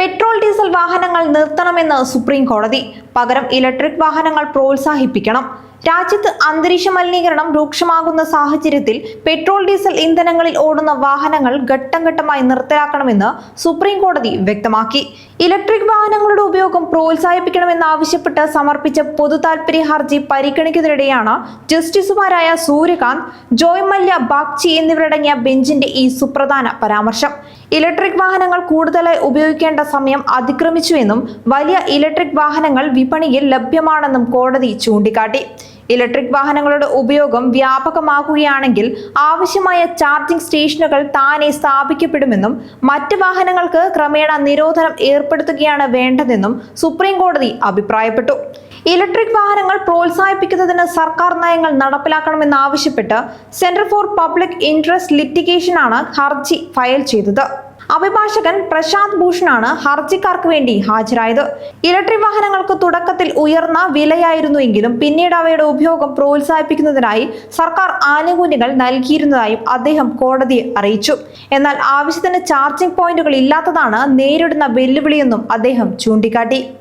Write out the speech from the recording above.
Petrol diesel വാഹനങ്ങൾ നിർത്തണമെന്ന് supreme കോടതി. പകരം ഇലക്ട്രിക് വാഹനങ്ങൾ പ്രോത്സാഹിപ്പിക്കണം. രാജ്യത്ത് അന്തരീക്ഷ മലിനീകരണം രൂക്ഷമാകുന്ന സാഹചര്യത്തിൽ പെട്രോൾ ഡീസൽ ഇന്ധനങ്ങളിൽ ഓടുന്ന വാഹനങ്ങൾ ഘട്ടം ഘട്ടമായി നിർത്തലാക്കണമെന്ന് സുപ്രീം കോടതി വ്യക്തമാക്കി. ഇലക്ട്രിക് വാഹനങ്ങളുടെ ഉപയോഗം പ്രോത്സാഹിപ്പിക്കണമെന്നാവശ്യപ്പെട്ട് സമർപ്പിച്ച പൊതു താൽപര്യ ഹർജി പരിഗണിക്കുന്നതിനിടെയാണ് ജസ്റ്റിസുമാരായ സൂര്യകാന്ത് ജോയ് മല്യ ബാഗ്ചി എന്നിവരടങ്ങിയ ബെഞ്ചിന്റെ ഈ സുപ്രധാന പരാമർശം. ഇലക്ട്രിക് വാഹനങ്ങൾ കൂടുതലായി ഉപയോഗിക്കേണ്ട സമയം അതിക്രമിച്ചുവെന്നും വലിയ ഇലക്ട്രിക് വാഹനങ്ങൾ വിപണിയിൽ ലഭ്യമാണെന്നും കോടതി ചൂണ്ടിക്കാട്ടി. ഇലക്ട്രിക് വാഹനങ്ങളുടെ ഉപയോഗം വ്യാപകമാക്കുകയാണെങ്കിൽ ആവശ്യമായ ചാർജിംഗ് സ്റ്റേഷനുകൾ താനെ സ്ഥാപിക്കപ്പെടുമെന്നും മറ്റ് വാഹനങ്ങൾക്ക് ക്രമേണ നിരോധനം ഏർപ്പെടുത്തുകയാണ് വേണ്ടതെന്നും സുപ്രീം കോടതി അഭിപ്രായപ്പെട്ടു. ഇലക്ട്രിക് വാഹനങ്ങൾ പ്രോത്സാഹിപ്പിക്കുന്നതിന് സർക്കാർ നയങ്ങൾ നടപ്പിലാക്കണമെന്നാവശ്യപ്പെട്ട് സെന്റർ ഫോർ പബ്ലിക് ഇൻട്രസ്റ്റ് ലിറ്റിഗേഷനാണ് ഹർജി ഫയൽ ചെയ്തത്. അഭിഭാഷകൻ പ്രശാന്ത് ഭൂഷണാണ് ഹർജിക്കാർക്ക് വേണ്ടി ഹാജരായത്. ഇലക്ട്രിക് വാഹനങ്ങൾക്ക് തുടക്കത്തിൽ ഉയർന്ന വിലയായിരുന്നുവെങ്കിലും പിന്നീട് അവയുടെ ഉപയോഗം പ്രോത്സാഹിപ്പിക്കുന്നതിനായി സർക്കാർ ആനുകൂല്യങ്ങൾ നൽകിയിരുന്നതായും അദ്ദേഹം കോടതിയെ അറിയിച്ചു. എന്നാൽ ആവശ്യത്തിന് ചാർജിംഗ് പോയിന്റുകൾ ഇല്ലാത്തതാണ് നേരിടുന്ന വെല്ലുവിളിയെന്നും അദ്ദേഹം ചൂണ്ടിക്കാട്ടി.